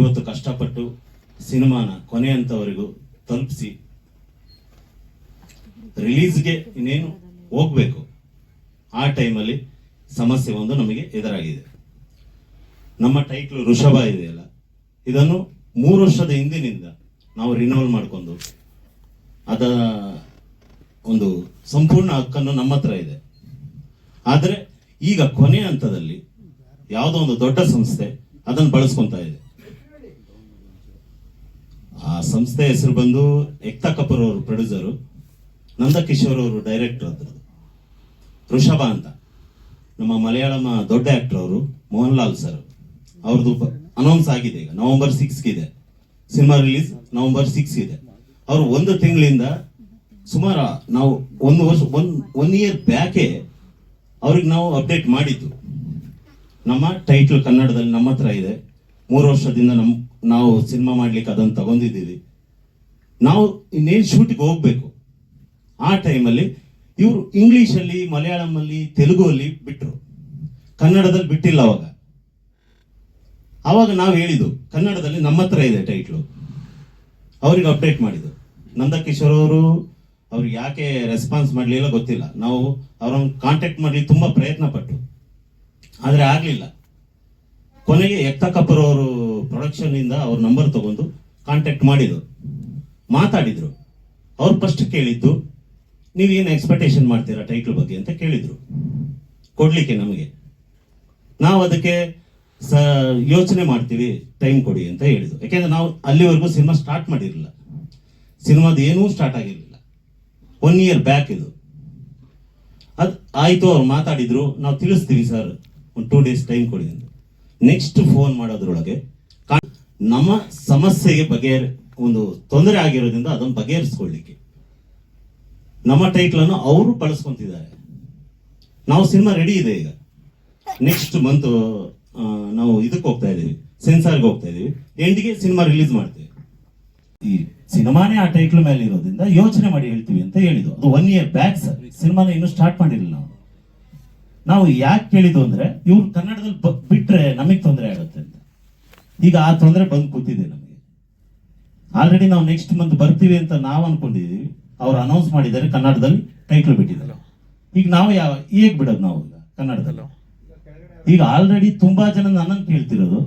ಇವತ್ತು ಕಷ್ಟಪಟ್ಟು ಸಿನಿಮಾನ ಕೊನೆ ಹಂತವರೆಗೂ ತಲುಪಿಸಿ, ರಿಲೀಸ್ಗೆ ಇನ್ನೇನು ಹೋಗ್ಬೇಕು, ಆ ಟೈಮಲ್ಲಿ ಸಮಸ್ಯೆ ಒಂದು ನಮಗೆ ಎದುರಾಗಿದೆ. ನಮ್ಮ ಟೈಟ್ಲು ಋಷಭ ಇದೆಯಲ್ಲ, ಇದನ್ನು ಮೂರು ವರ್ಷದ ಹಿಂದಿನಿಂದ ನಾವು ರಿನೋವಲ್ ಮಾಡಿಕೊಂಡು, ಅದ ಒಂದು ಸಂಪೂರ್ಣ ಹಕ್ಕನ್ನು ನಮ್ಮ ಹತ್ರ ಇದೆ. ಆದರೆ ಈಗ ಕೊನೆ ಹಂತದಲ್ಲಿ ಯಾವುದೋ ಒಂದು ದೊಡ್ಡ ಸಂಸ್ಥೆ ಅದನ್ನು ಬಳಸ್ಕೊತಾ ಇದೆ. ಆ ಸಂಸ್ಥೆ ಹೆಸರು ಬಂದು ಎಕ್ತಾ ಕಪೂರ್ ಅವರು ಪ್ರೊಡ್ಯೂಸರು ನಂದಕಿಶೋರ್ ಅವರು ಡೈರೆಕ್ಟರ್ ಅದ್ರದ್ದು ಋಷಭ ಅಂತ. ನಮ್ಮ ಮಲಯಾಳಮ ದೊಡ್ಡ ಆಕ್ಟರ್ ಅವರು ಮೋಹನ್ ಲಾಲ್ ಸರ್ ಅವ್ರದ್ದು ಅನೌನ್ಸ್ ಆಗಿದೆ ಈಗ ನವೆಂಬರ್ ಸಿಕ್ಸ್ ಇದೆ. ಸಿನಿಮಾ ರಿಲೀಸ್ ನವೆಂಬರ್ ಸಿಕ್ಸ್ ಇದೆ. ಅವರು ಒಂದು ತಿಂಗಳಿಂದ ಸುಮಾರು ನಾವು ಒಂದು ವರ್ಷ, ಒನ್ ಒನ್ ಇಯರ್ ಬ್ಯಾಕೆ ಅವ್ರಿಗೆ ನಾವು ಅಪ್ಡೇಟ್ ಮಾಡಿದ್ದು. ನಮ್ಮ ಟೈಟ್ಲ್ ಕನ್ನಡದಲ್ಲಿ ನಮ್ಮ ಹತ್ರ ಇದೆ. ಮೂರು ವರ್ಷದಿಂದ ನಮ್ ನಾವು ಸಿನಿಮಾ ಮಾಡ್ಲಿಕ್ಕೆ ಅದನ್ನು ತಗೊಂಡಿದ್ದೀವಿ. ನಾವು ಇನ್ನೇನು ಶೂಟಿಗೆ ಹೋಗ್ಬೇಕು. ಆ ಟೈಮಲ್ಲಿ ಇವರು ಇಂಗ್ಲಿಷಲ್ಲಿ ತೆಲುಗು ಅಲ್ಲಿ ಬಿಟ್ಟರು ಕನ್ನಡದಲ್ಲಿ ಬಿಟ್ಟಿಲ್ಲ ಅವಾಗ. ಅವಾಗ ನಾವು ಹೇಳಿದ್ದು, ಕನ್ನಡದಲ್ಲಿ ನಮ್ಮ ಹತ್ರ ಇದೆ ಟೈಟ್ಲು ಅವ್ರಿಗೆ ಅಪ್ಡೇಟ್ ಮಾಡಿದ್ದು. ನಂದಕಿಶೋರ್ ಅವರು ಅವ್ರಿಗೆ ಯಾಕೆ ರೆಸ್ಪಾನ್ಸ್ ಮಾಡಲಿಲ್ಲ ಗೊತ್ತಿಲ್ಲ. ನಾವು ಅವ್ರನ್ನ ಕಾಂಟ್ಯಾಕ್ಟ್ ಮಾಡ್ಲಿಕ್ಕೆ ತುಂಬ ಪ್ರಯತ್ನ ಪಟ್ಟು ಆದರೆ ಆಗಲಿಲ್ಲ. ಕೊನೆಗೆ ಯಕ್ತ ಕಪೂರ್ ಅವರು ಪ್ರೊಡಕ್ಷನ್ ಇಂದ ಅವ್ರ ನಂಬರ್ ತಗೊಂಡು ಕಾಂಟ್ಯಾಕ್ಟ್ ಮಾಡಿದ್ರು. ಮಾತಾಡಿದ್ರು. ಅವ್ರು ಫಸ್ಟ್ ಕೇಳಿದ್ದು, ನೀವೇನು ಎಕ್ಸ್ಪೆಕ್ಟೇಷನ್ ಮಾಡ್ತೀರಾ ಟೈಟ್ಲ್ ಬಗ್ಗೆ? ಅಂತ ಕೇಳಿದ್ರು. ಕೊಡಲಿಕ್ಕೆ ನಮಗೆ. ನಾವು ಅದಕ್ಕೆ ಸ, ಯೋಚನೆ ಮಾಡ್ತೀವಿ ಟೈಮ್ ಕೊಡಿ ಅಂತ ಹೇಳಿದ್ರು. ಯಾಕೆಂದ್ರೆ ನಾವು ಅಲ್ಲಿವರೆಗೂ ಸಿನಿಮಾ ಸ್ಟಾರ್ಟ್ ಮಾಡಿರಲಿಲ್ಲ. ಸಿನಿಮಾದ ಏನೂ ಸ್ಟಾರ್ಟ್ ಆಗಿರಲಿಲ್ಲ. ಒನ್ ಇಯರ್ ಬ್ಯಾಕ್ ಇದು. ಅದು ಆಯಿತು, ಅವ್ರು ಮಾತಾಡಿದ್ರು. ನಾವು ತಿಳಿಸ್ತೀವಿ, ಸರ್, ಒಂದು ಟೂ ಡೇಸ್ ಟೈಮ್ ಕೊಡಿ ಅಂತ. ನೆಕ್ಸ್ಟ್ ಫೋನ್ ಮಾಡೋದ್ರೊಳಗೆ ನಮ್ಮ ಸಮಸ್ಯೆಗೆ ಬಗೆಹರಿ, ಒಂದು ತೊಂದರೆ ಆಗಿರೋದ್ರಿಂದ ಅದನ್ನು ಬಗೆಹರಿಸ್ಕೊಳ್ಳಿಕ್ಕೆ. ನಮ್ಮ ಟೈಟ್ಲನ್ನು ಅವರು ಬಳಸ್ಕೊಂತಿದ್ದಾರೆ. ನಾವು ಸಿನಿಮಾ ರೆಡಿ ಇದೆ ಈಗ. ನೆಕ್ಸ್ಟ್ ಮಂತ್ ನಾವು ಇದಕ್ಕೆ ಹೋಗ್ತಾ ಇದ್ದೀವಿ. ಸೆನ್ಸಾರ್ಗೆ ಹೋಗ್ತಾ ಇದ್ದೀವಿ. ಎಂಡಿಗೆ ಸಿನಿಮಾ ರಿಲೀಸ್ ಮಾಡ್ತೀವಿ. ಈ ಸಿನಿಮಾನೇ ಆ ಟೈಟ್ಲ್ ಮೇಲೆ ಇರೋದ್ರಿಂದ ಯೋಚನೆ ಮಾಡಿ ಹೇಳ್ತೀವಿ ಅಂತ ಹೇಳಿದ್ರು ಅದು ಒನ್ ಇಯರ್ ಬ್ಯಾಕ್ ಸರ್ ಸಿನಿಮಾನ ಇನ್ನೂ ಸ್ಟಾರ್ಟ್ ಮಾಡಿರಲಿಲ್ಲ ನಾವು ನಾವು ಯಾಕೆ ಕೇಳಿದ್ದು ಅಂದ್ರೆ, ಇವ್ರು ಕನ್ನಡದಲ್ಲಿ ಬಿಟ್ರೆ ನಮಗೆ ತೊಂದರೆ ಆಗುತ್ತೆ ಈಗ ಆ ತೊಂದರೆ ಬಂದು ಕೂತಿದೆ ನಮಗೆ. ಆಲ್ರೆಡಿ ನಾವು ನೆಕ್ಸ್ಟ್ ಮಂತ್ ಬರ್ತೀವಿ ಅಂತ ನಾವು ಅನ್ಕೊಂಡಿದ್ದೀವಿ ಅವ್ರು ಅನೌನ್ಸ್ ಮಾಡಿದ್ದಾರೆ ಕನ್ನಡದಲ್ಲಿ ಟೈಟ್ಲ್ ಬಿಟ್ಟಿದ್ದಾರೆ. ಈಗ ನಾವು ಯಾವ ಈಗ ಬಿಡೋದು ನಾವು ಈಗ ಕನ್ನಡದಲ್ಲಿ? ಈಗ ಆಲ್ರೆಡಿ ತುಂಬಾ ಜನ ನನ್ನನ್ನು ಕೇಳ್ತಿರೋದು.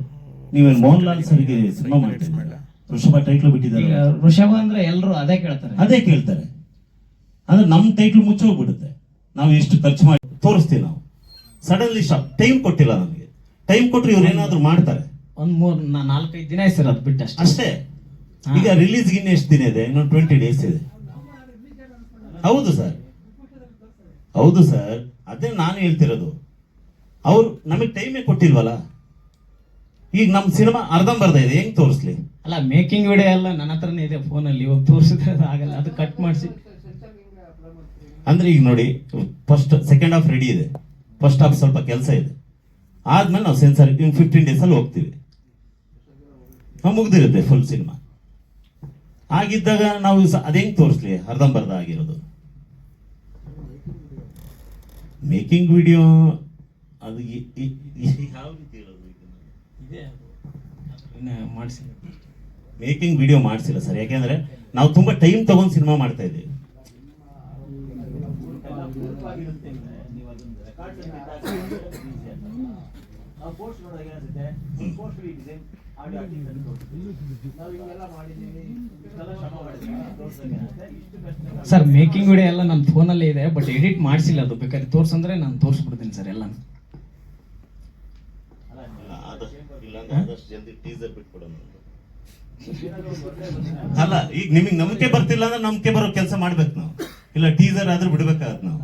ನೀವೇನು ಮೋಹನ್ ಲಾಲ್ ಸರ್ಗೆ ಸಿನಿಮಾ ಮಾಡ್ತಿದ್ದೀರಾ ಋಷಭ ಟೈಟ್ಲ್ ಬಿಟ್ಟಿದ್ದಾರೆ. ಋಷಭ ಅಂದ್ರೆ ಎಲ್ಲರೂ ಅದೇ ಕೇಳ್ತಾರೆ. ಅದೇ ಕೇಳ್ತಾರೆ. ಅಂದ್ರೆ ನಮ್ಮ ಟೈಟ್ಲ್ ಮುಚ್ಚೋಗ್ಬಿಡುತ್ತೆ ನಾವು ಎಷ್ಟು ಖರ್ಚು ಮಾಡಿ ತೋರಿಸ್ತೀವಿ ನಾವು. ಸಡನ್ಲಿ ಶಾಪ್ ಟೈಮ್ ಕೊಟ್ಟಿಲ್ಲ ನಮಗೆ. ಟೈಮ್ ಕೊಟ್ಟರೆ ಇವ್ರು ಏನಾದ್ರು ಮಾಡ್ತಾರೆ. ಒಂದ್ ಮೂರ್ ನಾಲ್ಕೈದು ದಿನ ಸರ್ ಅದು ಬಿಟ್ಟು ಅಷ್ಟೇ. ಅಷ್ಟೇ? ಈಗ ರಿಲೀಸ್ ಗಿನ್ನ ಎಷ್ಟು ದಿನ ಇದೆ? ಇನ್ನೊಂದು ಟ್ವೆಂಟಿ ಡೇಸ್ ಇದೆ. ಹೌದು ಸರ್ ಹೌದು ಸರ್ ಅದೇ ನಾನು ಹೇಳ್ತಿರೋದು. ಅವ್ರು ನಮಗೆ ಟೈಮೇ ಕೊಟ್ಟಿಲ್ವಲ್ಲ? ಈಗ ನಮ್ಮ ಸಿನಿಮಾ ಅರ್ಧಂಬರ್ಧ ಇದೆ. ಹೆಂಗ್ ತೋರಿಸ್ಲಿ? ಅಲ್ಲ ಮೇಕಿಂಗ್ ವಿಡಿಯೋ ಎಲ್ಲ ನನ್ನ ಹತ್ರನೇ ಇದೆ. ಫೋನಲ್ಲಿ ಇವಾಗ ತೋರಿಸಿದ್ರೆ ಆಗಲ್ಲ. ಅದು ಕಟ್ ಮಾಡಿಸಿ. ಅಂದ್ರೆ ಈಗ ನೋಡಿ ಫಸ್ಟ್ ಸೆಕೆಂಡ್ ಹಾಫ್ ರೆಡಿ ಇದೆ. ಫಸ್ಟ್ ಹಾಫ್ ಸ್ವಲ್ಪ ಕೆಲಸ ಇದೆ. ಆದ್ಮೇಲೆ ನಾವು ಸೆನ್ಸರ್ ಫಿಫ್ಟೀನ್ ಡೇಸ್ ಅಲ್ಲಿ ಹೋಗ್ತೀವಿ. ಮುಗ್ದಿರುತ್ತೆ ಫುಲ್ ಸಿನಿಮಾ ಆಗಿದ್ದಾಗ ನಾವು ಸ- ಅದೇಂಗ್ ತೋರಿಸ್ಲಿ ಅರ್ಧಂಬರ್ಧ ಆಗಿರೋದು. ಮೇಕಿಂಗ್ ವಿಡಿಯೋ ಅದು ಯಾವ ರೀತಿ ಮೇಕಿಂಗ್ ವಿಡಿಯೋ ಮಾಡಿಸಿಲ್ಲ ಸರ್. ಯಾಕೆಂದ್ರೆ ನಾವು ತುಂಬಾ ಟೈಮ್ ತಗೊಂಡು ಸಿನಿಮಾ ಮಾಡ್ತಾ ಇದ್ದೀವಿ. ಸರ್ ಮೇಕಿಂಗ್ ವಿಡಿಯೋ ಎಲ್ಲ ನನ್ನ ಫೋನಲ್ಲೇ ಇದೆ ಬಟ್ ಎಡಿಟ್ ಮಾಡಿಸಿಲ್ಲ ಅದು. ಬೇಕಾದ್ರೆ ತೋರ್ಸಂದ್ರೆ ನಾನು ತೋರಿಸ್ಬಿಡ್ತೀನಿ ಸರ್ ಎಲ್ಲ ಅಲ್ಲ ಈಗ ನಿಮಗೆ ನಂಬಿಕೆ ಬರ್ತಿಲ್ಲ ಅಂದ್ರೆ ನಂಬಿಕೆ ಬರೋ ಕೆಲಸ ಮಾಡ್ಬೇಕು ನಾವು. ಇಲ್ಲ ಟೀಸರ್ ಆದ್ರೂ ಬಿಡ್ಬೇಕಾಗತ್ತೆ ನಾವು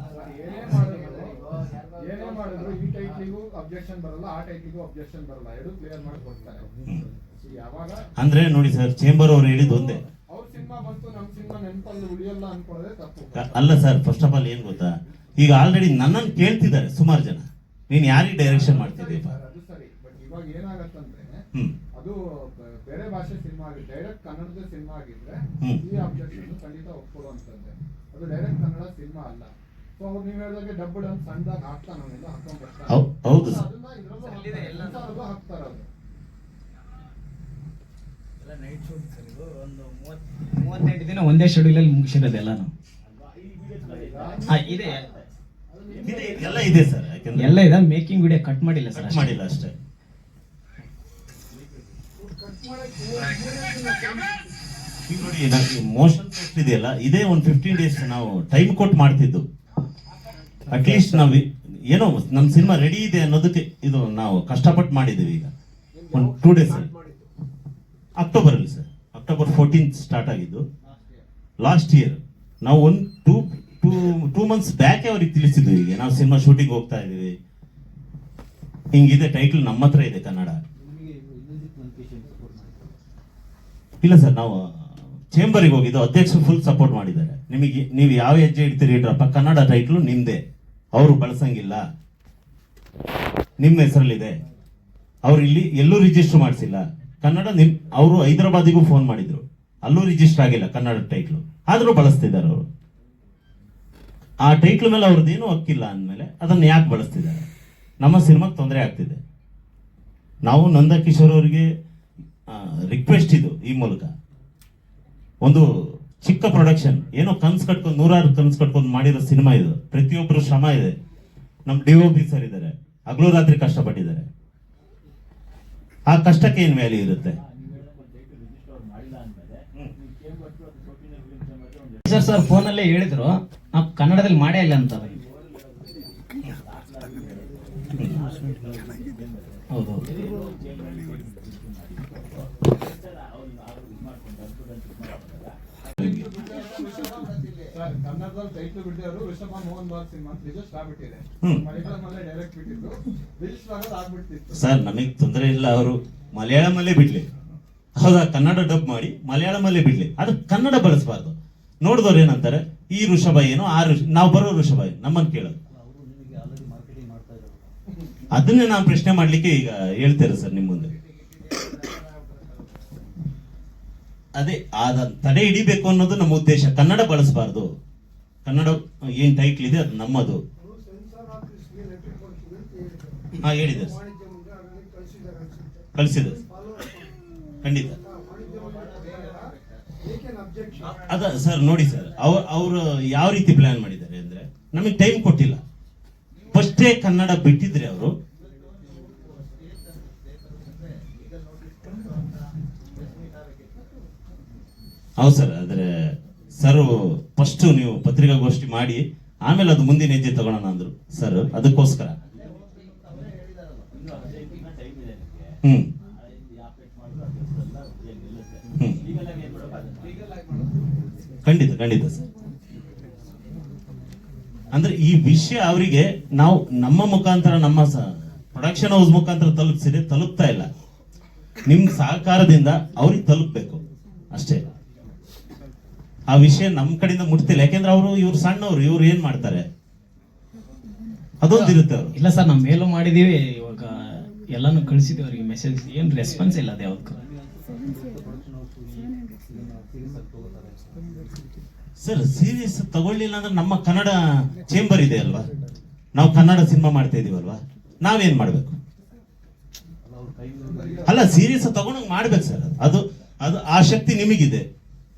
ಏನೇ ಮಾಡಿದ್ರು ಈ ಟೈಟ್ಲಿಗೂ ಅಬ್ಜೆಕ್ಷನ್ ಬರಲ್ಲ ಆ ಟೈಪಿಗೂ ಅಬ್ಜೆಕ್ಷನ್ ಬರಲ್ಲ. ಎರಡು ಕ್ಲಿಯರ್ ಮಾಡಿ ಕೊಡ್ತಾರೆ. ಯಾವಾಗ? ಅಂದ್ರೆ ನೋಡಿ ಸರ್ ಚೇಂಬರ್ ಅವ್ರು ಹೇಳಿದ್ದು ಒಂದೇ. ಅವ್ರ ಸಿನಿಮಾ ಬಂತು ನಮ್ ಸಿನಿಮಾ ನೆನಪಲ್ಲಿ ಉಳಿಯಲ್ಲ ಅನ್ಕೊಳ್ಳೋದೇ ತಪ್ಪು. ಅಲ್ಲ ಸರ್ ಫಸ್ಟ್ ಆಫ್ ಆಲ್ ಏನ್ ಗೊತ್ತಾ? ಈಗ ಆಲ್ರೆಡಿ ನನ್ನನ್ನು ಕೇಳ್ತಿದ್ದಾರೆ ಸುಮಾರು ಜನ. ನೀನ್ ಯಾರಿಗೆ ಡೈರೆಕ್ಷನ್ ಮಾಡ್ತಿದ್ದೀಪ ಸರ್, ಅದು ಸರಿ. ಬಟ್ ಇವಾಗ ಏನಾಗತ್ತಂದ್ರೆ ಅದು ಬೇರೆ ಭಾಷೆ ಸಿನಿಮಾ ಆಗಿದೆ. ಡೈರೆಕ್ಟ್ ಕನ್ನಡದ ಸಿನಿಮಾ ಆಗಿದ್ರೆ. ಈ ಅಬ್ಜೆಕ್ಷನ್ ಖಂಡಿತ ಒಪ್ಕೊಳ್ಳುವಂತದ್ದೇ ಅದು ಡೈರೆಕ್ಟ್ ಕನ್ನಡ ಸಿನಿಮಾ ಅಲ್ಲ. ಹೌದು ಮೂವತ್ತೆಂಟು ದಿನ ಒಂದೇ ಶೆಡ್ಯೂಲಲ್ಲಿ ಮುಗಿಸಿರೋದು ಎಲ್ಲಾನು. ಹಾ, ಇದೆ. ಇದೆ, ಎಲ್ಲ ಇದೆ ಸರ್ ಎಲ್ಲ ಇದೆ ಮೇಕಿಂಗ್ ವಿಡಿಯೋ ಕಟ್ ಮಾಡಿಲ್ಲ ಸರ್ ಕಟ್ ಮಾಡಿಲ್ಲ ಅಷ್ಟೇ. ನೋಡಿ ಮೋಷನ್ ಇದೆಯಲ್ಲ ಇದೇ ಒಂದು ಫಿಫ್ಟೀನ್ ಡೇಸ್ ನಾವು ಟೈಮ್ ಕೊಟ್ಟು ಮಾಡ್ತಿದ್ದು. ಅಟ್ಲೀಸ್ಟ್ ನಾವು ಏನೋ ನಮ್ಮ ಸಿನಿಮಾ ರೆಡಿ ಇದೆ ಅನ್ನೋದಕ್ಕೆ ಇದು ನಾವು ಕಷ್ಟಪಟ್ಟು ಮಾಡಿದ್ದೀವಿ ಈಗ. ಒಂದು ಟೂ ಡೇಸ್ ಅಕ್ಟೋಬರ್ ಅಲ್ಲಿ ಸರ್ ಅಕ್ಟೋಬರ್ ಫೋರ್ಟೀನ್ತ್ ಸ್ಟಾರ್ಟ್ ಆಗಿದ್ದು. ಲಾಸ್ಟ್ ಇಯರ್ ನಾವು ಒಂದು two two two months back ಅವ್ರಿಗೆ ತಿಳಿಸಿದ್ವಿ ಈಗ. ನಾವು ಸಿನಿಮಾ ಶೂಟಿಂಗ್ ಹೋಗ್ತಾ ಇದೀವಿ ಹಿಂಗಿದೆ ಟೈಟಲ್ ನಮ್ಮ ಹತ್ರ ಇದೆ ಕನ್ನಡ. ಇಲ್ಲ ಸರ್ ನಾವು ಚೇಂಬರಿಗೆ ಹೋಗಿದ್ದು ಅಧ್ಯಕ್ಷರು ಫುಲ್ ಸಪೋರ್ಟ್ ಮಾಡಿದ್ದಾರೆ. ನಿಮಗೆ ನೀವು ಯಾವ ಹೆಜ್ಜೆ ಇಡ್ತೀರಿ ಇಡ್ರಪ್ಪ ಕನ್ನಡ ಟೈಟ್ಲು ನಿಮ್ದೇ. ಅವರು ಬಳಸಂಗಿಲ್ಲ. ನಿಮ್ಮ ಹೆಸರಲ್ಲಿದೆ. ಅವ್ರು ಇಲ್ಲಿ ಎಲ್ಲೂ ರಿಜಿಸ್ಟರ್ ಮಾಡಿಸಿಲ್ಲ. ಕನ್ನಡ ನಿಮ್ ಅವರು ಹೈದರಾಬಾದಿಗೂ ಫೋನ್ ಮಾಡಿದ್ರು. ಅಲ್ಲೂ ರಿಜಿಸ್ಟರ್ ಆಗಿಲ್ಲ ಕನ್ನಡ ಟೈಟ್ಲು ಆದರೂ ಬಳಸ್ತಿದ್ದಾರೆ ಅವರು. ಆ ಟೈಟ್ಲ್ ಮೇಲೆ ಅವ್ರದ್ದೇನು ಹಕ್ಕಿಲ್ಲ ಅಂದಮೇಲೆ ಅದನ್ನು ಯಾಕೆ ಬಳಸ್ತಿದ್ದಾರೆ? ನಮ್ಮ ಸಿನಿಮಾಗೆ ತೊಂದರೆ ಆಗ್ತಿದೆ. ನಾವು ನಂದಕಿಶೋರ್ ಅವರಿಗೆ ರಿಕ್ವೆಸ್ಟ್ ಇದು ಈ ಮೂಲಕ. ಒಂದು ಚಿಕ್ಕ ಪ್ರೊಡಕ್ಷನ್ ಏನೋ ಕನ್ಸ್ ಕಟ್ಕೊಂಡು, ನೂರಾರು ಕನ್ಸ್ ಕಟ್ಕೊಂಡು ಮಾಡಿರೋ ಸಿನಿಮಾ ಇದು. ಪ್ರತಿಯೊಬ್ಬರು ಶ್ರಮ ಇದೆ. ನಮ್ಮ ಡಿ ಒ ಪಿ ಸರ್ ಇದ್ದಾರೆ. ಹಗಲು ರಾತ್ರಿ ಕಷ್ಟಪಟ್ಟಿದ್ದಾರೆ. ಆ ಕಷ್ಟಕ್ಕೆ ಏನು ವ್ಯಾಲ್ಯೂ ಇರುತ್ತೆ? ಸರ್ ಸರ್ ಫೋನಲ್ಲೇ ಹೇಳಿದ್ರು, ನಾವು ಕನ್ನಡದಲ್ಲಿ ಮಾಡೇ ಇಲ್ಲ ಅಂತ ಹೌದು. ಟೈಟ್ಲ್ ಬಿಟ್ಟಿರೋರು ರಿಷಭ ಮೋಹನ್ ಬಾಲ್ ಸಿನಿಮಾ ಅಂತ ಸ್ಟಾಪ್. ಮಲಯಾಳಮಲ್ಲೇ ಡೈರೆಕ್ಟ್ ಆಗ್ಬಿಡ್ತಿತ್ತು. ಸರ್ ನಮಗೆ ತೊಂದರೆ ಇಲ್ಲ ಅವರು. ಮಲಯಾಳಮಲ್ಲೇ ಬಿಡ್ಲಿ. ಹೌದಾ? ಕನ್ನಡ ಡಬ್ ಮಾಡಿ ಮಲಯಾಳಮಲ್ಲೇ ಬಿಡ್ಲಿ. ಅದು ಕನ್ನಡ ಬಳಸಬಾರ್ದು. ನೋಡಿದವ್ರು ಏನಂತಾರೆ? ಈ ಋಷಭ ಏನು ಆ ಋಷ ನಾವು ಬರೋ ಋಷಭ ಏನು? ನಮ್ಮನ್ನು ಕೇಳೋದು. ಅದನ್ನೇ ನಾನು ಪ್ರಶ್ನೆ ಮಾಡ್ಲಿಕ್ಕೆ ಈಗ ಹೇಳ್ತೇನೆ ಸರ್ ನಿಮ್ಮ ಮುಂದೆ. ಅದೇ ಆದ ತಡೆ ಹಿಡಿಬೇಕು ಅನ್ನೋದು ನಮ್ಮ ಉದ್ದೇಶ. ಕನ್ನಡ ಬಳಸಬಾರ್ದು. ಕನ್ನಡ ಏನು ಟೈಟ್ಲ್ ಇದೆ, ಅದು ನಮ್ಮದು. ಹಾಂ, ಹೇಳಿದೆ. ಕಳಿಸಿದೆ. ಖಂಡಿತ. ಅದ ಸರ್ ನೋಡಿ ಸರ್ ಅವ್ರ, ಅವರು ಯಾವ ರೀತಿ ಪ್ಲಾನ್ ಮಾಡಿದ್ದಾರೆ ಅಂದ್ರೆ, ನಮಗೆ ಟೈಮ್ ಕೊಟ್ಟಿಲ್ಲ. ಫಸ್ಟೇ ಕನ್ನಡ ಬಿಟ್ಟಿದ್ರೆ ಅವರು. ಹೌದು ಸರ್ ಆದ್ರೆ ಸರ್ ಫಸ್ಟ್ ನೀವು ಪತ್ರಿಕಾಗೋಷ್ಠಿ ಮಾಡಿ, ಆಮೇಲೆ ಅದು ಮುಂದಿನ ಹೆಜ್ಜೆ ತಗೊಳ್ಳೋಣ ಅಂದ್ರು. ಸರ್ ಅದಕ್ಕೋಸ್ಕರ. ಖಂಡಿತ ಖಂಡಿತ ಸರ್ ಅಂದ್ರೆ ಈ ವಿಷಯ ಅವರಿಗೆ ನಾವು ನಮ್ಮ ಮುಖಾಂತರ, ನಮ್ಮ ಪ್ರೊಡಕ್ಷನ್ ಹೌಸ್ ಮುಖಾಂತರ ತಲುಪಿಸಿದ್ರೆ ತಲುಪ್ತಾ ಇಲ್ಲ. ನಿಮ್ ಸಹಕಾರದಿಂದ ಅವ್ರಿಗೆ ತಲುಪಬೇಕು. ಅಷ್ಟೇ. ಆ ವಿಷಯ ನಮ್ಮ ಕಡೆಯಿಂದ ಮುಟ್ತಿಲ್ಲ. ಯಾಕೆಂದ್ರೆ ಅವರು ಇವ್ರು ಸಣ್ಣವ್ರು ಇವ್ರು ಏನ್ ಮಾಡ್ತಾರೆ? ಅದೊಂದಿರುತ್ತೆ ಅವರು. ಇಲ್ಲ ಸರ್ ನಾವು ಮೇಲೂ ಮಾಡಿದೀವಿ. ಇವಾಗ ಎಲ್ಲಾನು ಕಳಿಸಿದ್ವಿ ಅವರಿಗೆ ಮೆಸೇಜ್ ಏನು ರೆಸ್ಪಾನ್ಸ್ ಇಲ್ಲ ಅದೇ ಯಾವ್ದಕ್ಕೂ ಸರ್ ಸೀರಿಯಸ್ ತಗೊಳ್ಳಿಲ್ಲ ಅಂದ್ರೆ ನಮ್ಮ ಕನ್ನಡ ಚೇಂಬರ್ ಇದೆ ಅಲ್ವಾ? ನಾವು ಕನ್ನಡ ಸಿನಿಮಾ ಮಾಡ್ತಾ ಇದೀವಲ್ವಾ ನಾವೇನ್ ಮಾಡ್ಬೇಕು? ಅಲ್ಲ ಸೀರಿಯಸ್ ತಗೊಂಡಂಗ್ ಮಾಡ್ಬೇಕು ಸರ್ ಅದು ಅದು ಆ ಶಕ್ತಿ ನಿಮಗಿದೆ.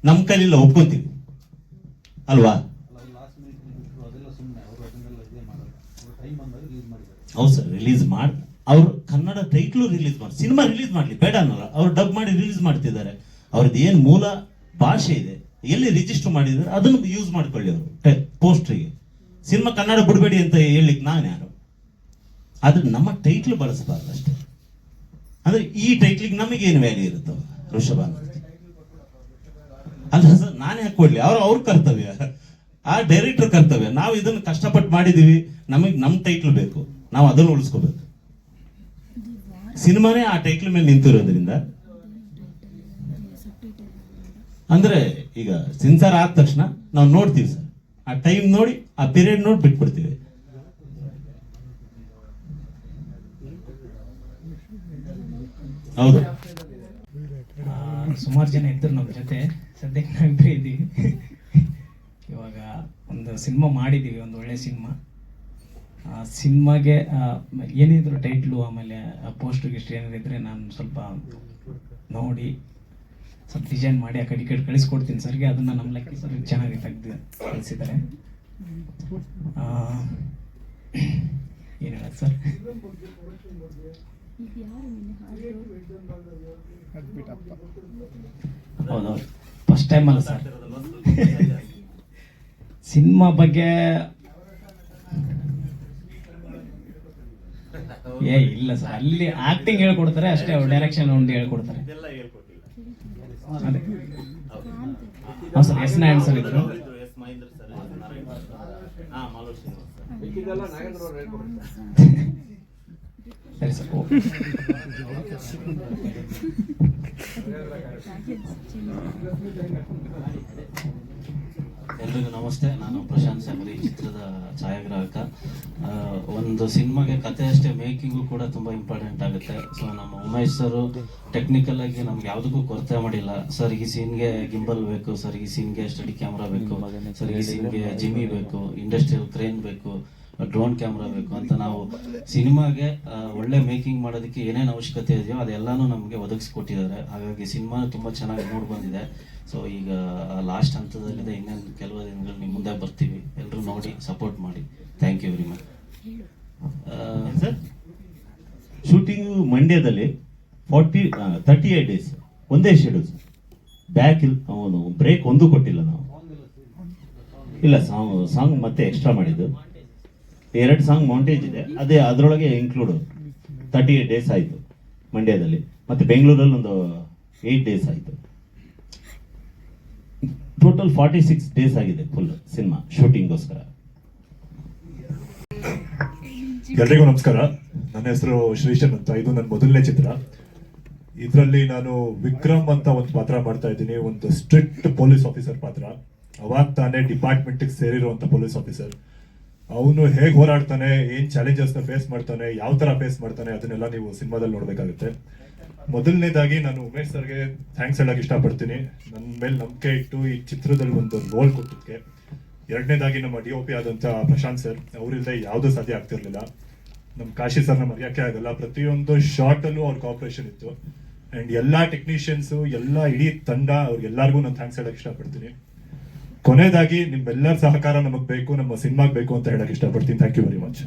ನಮ್ ಕೈಲಿಲ್ಲ, ಒಪ್ಕೊಂತೀವಿ. ಅಲ್ವಾ? ಹೌದು ಸರ್ ರಿಲೀಸ್ ಮಾಡಿ, ಅವ್ರು ಕನ್ನಡ ಟೈಟ್ಲು ರಿಲೀಸ್ ಮಾಡಿ, ಸಿನಿಮಾ ರಿಲೀಸ್ ಮಾಡಲಿ, ಬೇಡ ಅನ್ನೋಲ್ಲ ಅವ್ರು ಡಬ್ ಮಾಡಿ ರಿಲೀಸ್ ಮಾಡ್ತಿದ್ದಾರೆ. ಅವ್ರದ್ದು ಏನು ಮೂಲ ಭಾಷೆ ಇದೆ, ಎಲ್ಲಿ ರಿಜಿಸ್ಟರ್ ಮಾಡಿದ್ದಾರೆ, ಅದನ್ನು ಯೂಸ್ ಮಾಡ್ಕೊಳ್ಳಿ ಅವರು. ಪೋಸ್ಟ್ರಿಗೆ ಸಿನಿಮಾ ಕನ್ನಡ ಬಿಡಬೇಡಿ ಅಂತ ಹೇಳಲಿಕ್ಕೆ ನಾನು ಯಾರು? ಆದರೆ ನಮ್ಮ ಟೈಟ್ಲ್ ಬಳಸಬಾರ್ದು ಅಷ್ಟೇ. ಅಂದರೆ ಈ ಟೈಟ್ಲಿಗೆ ನಮಗೇನು ವ್ಯಾಲ್ಯೂ ಇರುತ್ತೆ, ಋಷಭ? ಅಲ್ಲ ಸರ್ ನಾನು ಯಾಕೆ ಕೊಡ್ಲಿ ಅವ್ರು ಅವ್ರ ಕರ್ತವ್ಯ. ಆ ಡೈರೆಕ್ಟರ್ ಕರ್ತವ್ಯ. ನಾವು ಇದನ್ನು ಕಷ್ಟಪಟ್ಟು ಮಾಡಿದೀವಿ. ನಮಗೆ ನಮ್ಮ ಟೈಟ್ಲ್ ಬೇಕು. ನಾವು ಅದನ್ನು ಉಳಿಸ್ಕೋಬೇಕು. ಸಿನಿಮಾನೇ ಆ ಟೈಟ್ಲ್ ಮೇಲೆ ನಿಂತಿರೋದ್ರಿಂದ. ಅಂದ್ರೆ ಈಗ ಸಿನ್ಸಾರ್ ಆದ ತಕ್ಷಣ ನಾವು ನೋಡ್ತೀವಿ ಸರ್. ಆ ಟೈಮ್ ನೋಡಿ, ಆ ಪೀರಿಯಡ್ ನೋಡಿ ಬಿಟ್ಬಿಡ್ತೀವಿ. ಹೌದು. ಸುಮಾರು ಜನ ಇದ್ದರು ನಮ್ಮ ಜೊತೆ. ಸದ್ಯಕ್ಕೆ ನಾವಿಬ್ಬರೇ ಇದ್ದೀವಿ ಇವಾಗ ಒಂದು ಸಿನಿಮಾ ಮಾಡಿದ್ದೀವಿ ಒಂದು ಒಳ್ಳೆ ಸಿನಿಮಾ. ಆ ಸಿನಿಮಾಗೆ ಏನಿದ್ರು ಟೈಟ್ಲು ಆಮೇಲೆ ಪೋಸ್ಟರ್ ಗಿಸ್ಟ್ ಇದ್ದರೆ ನಾನು ಸ್ವಲ್ಪ ನೋಡಿ ಸ್ವಲ್ಪ ಡಿಸೈನ್ ಮಾಡಿ ಆ ಕಡೆ ಈ ಕಡೆ ಕಳಿಸ್ಕೊಡ್ತೀನಿ ಸರ್ಗೆ ಅದನ್ನ ನಮ್ಮ ಲೆಕ್ಕ ಸರ್ ಚೆನ್ನಾಗಿ ತೆಗ್ದು ಕಳಿಸಿದ್ದಾರೆ. ಏನು ಹೇಳೋದು ಸರ್ ಹೌದೌದು. ಫಸ್ಟ್ ಟೈಮ್ ಅಲ್ಲ ಸರ್ ಸಿನಿಮಾ ಬಗ್ಗೆ ಏ, ಇಲ್ಲ ಸರ್ ಅಲ್ಲಿ ಆಕ್ಟಿಂಗ್ ಹೇಳ್ಕೊಡ್ತಾರೆ, ಅಷ್ಟೇ ಅವ್ರು ಡೈರೆಕ್ಷನ್ ಒಂದು ಹೇಳ್ಕೊಡ್ತಾರೆ. ಹಾಂ ಸರ್ ಎಸ್ ಸರ್ ಇದ್ರು. ಸರ್ ಸರ್ ಮಿಕ್ಕಿದೆಲ್ಲ ನಾಗೇಂದ್ರ ಅವ್ರು ಹೇಳ್ಕೊಡ್ತಾರೆ ಸರಿ ಸರ್ ಓಕೆ ಎಲ್ರಿಗೂ ನಮಸ್ತೆ. ನಾನು ಪ್ರಶಾಂತ್ ಸಾಗರಿ ಚಿತ್ರದ ಛಾಯಾಗ್ರಾಹಕ. ಒಂದು ಸಿನಿಮಾಗೆ ಕತೆ ಅಷ್ಟೇ ಮೇಕಿಂಗು ಕೂಡ ತುಂಬ ಇಂಪಾರ್ಟೆಂಟ್ ಆಗುತ್ತೆ. ಸೊ ನಮ್ಮ ಉಮೇಶ್ ಸರ್ ಟೆಕ್ನಿಕಲ್ ಆಗಿ ನಮ್ಗೆ ಯಾವುದಕ್ಕೂ ಕೊರತೆ ಮಾಡಿಲ್ಲ. ಸರ್ ಈ ಸೀನ್ಗೆ ಗಿಂಬಲ್ ಬೇಕು ಸರ್ ಈ ಸೀನ್ಗೆ ಸ್ಟಡಿ ಕ್ಯಾಮ್ರಾ ಬೇಕು ಸರ್ ಈ ಸೀನ್ಗೆ ಜಿಮ್ಮಿ ಬೇಕು ಇಂಡಸ್ಟ್ರಿಯಲ್ ಕ್ರೇನ್ ಬೇಕು ಡ್ರೋನ್ ಕ್ಯಾಮ್ರಾ ಬೇಕು ಅಂತ ನಾವು ಸಿನಿಮಾಗೆ ಒಳ್ಳೆ ಮೇಕಿಂಗ್ ಮಾಡೋದಕ್ಕೆ ಏನೇನು ಅವಶ್ಯಕತೆ ಇದೆಯೋ ಅದೆಲ್ಲಾನು ನಮಗೆ ಒದಗಿಸ್ಕೊಟ್ಟಿದ್ದಾರೆ. ಹಾಗಾಗಿ ಸಿನಿಮಾ ತುಂಬ ಚೆನ್ನಾಗಿ ಮೂಡ್ ಬಂದಿದೆ. ಸೊ ಈಗ ಲಾಸ್ಟ್ ಹಂತದಲ್ಲಿದೆ. ಇನ್ನೊಂದು ಕೆಲವು ದಿನಗಳು ನಿಮ್ಮ ಮುಂದೆ ಬರ್ತೀವಿ. ಎಲ್ಲರೂ ನೋಡಿ ಸಪೋರ್ಟ್ ಮಾಡಿ. Thank you very much sir? Shooting ಮಂಡ್ಯದಲ್ಲಿ ಫಾರ್ಟಿ ತರ್ಟಿ ಏಟ್ ಡೇಸ್ ಒಂದೇ ಶೆಡ್ಯೂಲ್ ಸರ್. ಬ್ಯಾಕ್ ಇಲ್ಲ ಅವನು ಬ್ರೇಕ್ ಒಂದು ಕೊಟ್ಟಿಲ್ಲ ನಾವು. ಇಲ್ಲ ಸಾಂಗ್ ಸಾಂಗ್ ಮತ್ತೆ ಎಕ್ಸ್ಟ್ರಾ ಮಾಡಿದ್ದು. ಎರಡು ಸಾಂಗ್ ಮೌಂಟೇಜ್ ಇದೆ. ಅದೇ ಅದರೊಳಗೆ ಇನ್ಕ್ಲೂಡ್ ತರ್ಟಿ ಏಟ್ ಡೇಸ್ ಆಯಿತು ಮಂಡ್ಯದಲ್ಲಿ ಮತ್ತು ಬೆಂಗಳೂರಲ್ಲಿ ಒಂದು ಏಯ್ಟ್ ಡೇಸ್ ಆಯಿತು. ಟೋಟಲ್ ಫಾರ್ಟಿ ಸಿಕ್ಸ್ ಡೇಸ್ ಆಗಿದೆ ಫುಲ್ ಸಿನಿಮಾ ಶೂಟಿಂಗ್ಗೋಸ್ಕರ ಎಲ್ರಿಗೂ ನಮಸ್ಕಾರ. ನನ್ನ ಹೆಸರು ಶ್ರೀಶನ್ ಅಂತ. ಇದು ನನ್ನ ಮೊದಲನೇ ಚಿತ್ರ. ಇದರಲ್ಲಿ ನಾನು ವಿಕ್ರಮ್ ಅಂತ ಒಂದು ಪಾತ್ರ ಮಾಡ್ತಾ ಇದ್ದೀನಿ. ಒಂದು ಸ್ಟ್ರಿಕ್ಟ್ ಪೊಲೀಸ್ ಆಫೀಸರ್ ಪಾತ್ರ. ಅವಾಗ ತಾನೇ ಡಿಪಾರ್ಟ್ಮೆಂಟ್ ಸೇರಿರುವಂತ ಪೊಲೀಸ್ ಆಫೀಸರ್ ಅವನು ಹೇಗೆ ಹೋರಾಡ್ತಾನೆ, ಏನ್ ಚಾಲೆಂಜಸ್ನ ಫೇಸ್ ಮಾಡ್ತಾನೆ, ಯಾವ ತರ ಫೇಸ್ ಮಾಡ್ತಾನೆ, ಅದನ್ನೆಲ್ಲ ನೀವು ಸಿನಿಮಾದಲ್ಲಿ ನೋಡಬೇಕಾಗುತ್ತೆ. ಮೊದಲನೇದಾಗಿ ನಾನು ಉಮೇಶ್ ಸರ್ಗೆ ಥ್ಯಾಂಕ್ಸ್ ಹೇಳಕ್ ಇಷ್ಟಪಡ್ತೀನಿ. ನನ್ನ ಮೇಲೆ ನಂಬಿಕೆ ಇಟ್ಟು ಈ ಚಿತ್ರದಲ್ಲಿ ಒಂದು ರೋಲ್ ಕೊಟ್ಟಿದ್ದಕ್ಕೆ ಎರಡನೇದಾಗಿ ನಮ್ಮ ಡಿ ಒ ಪಿ ಆದಂತ ಪ್ರಶಾಂತ್ ಸರ್ ಅವರಿಲ್ಲದೆ ಯಾವುದೂ ಸಾಧ್ಯ ಆಗ್ತಿರ್ಲಿಲ್ಲ. ನಮ್ಮ ಕಾಶಿ ಸರ್ನ ಮರೆಯೋಕ್ಕೆ ಆಗಲ್ಲ. ಪ್ರತಿಯೊಂದು ಶಾರ್ಟಲ್ಲೂ ಅವ್ರ ಕಾಪರೇಷನ್ ಇತ್ತು. ಅಂಡ್ ಎಲ್ಲಾ ಟೆಕ್ನಿಷಿಯನ್ಸ್ ಎಲ್ಲ ಇಡೀ ತಂಡ, ಅವ್ರಿಗೆಲ್ಲರಿಗೂ ನಾನು ಥ್ಯಾಂಕ್ಸ್ ಹೇಳಕ್ ಇಷ್ಟಪಡ್ತೀನಿ. ಕೊನೆಯದಾಗಿ ನಿಮ್ಮೆಲ್ಲರ ಸಹಕಾರ ನಮಗೆ ಬೇಕು, ನಮ್ಮ ಸಿನಿಮಾಗ್ ಬೇಕು ಅಂತ ಹೇಳಕ್ ಇಷ್ಟಪಡ್ತೀನಿ. Thank you very much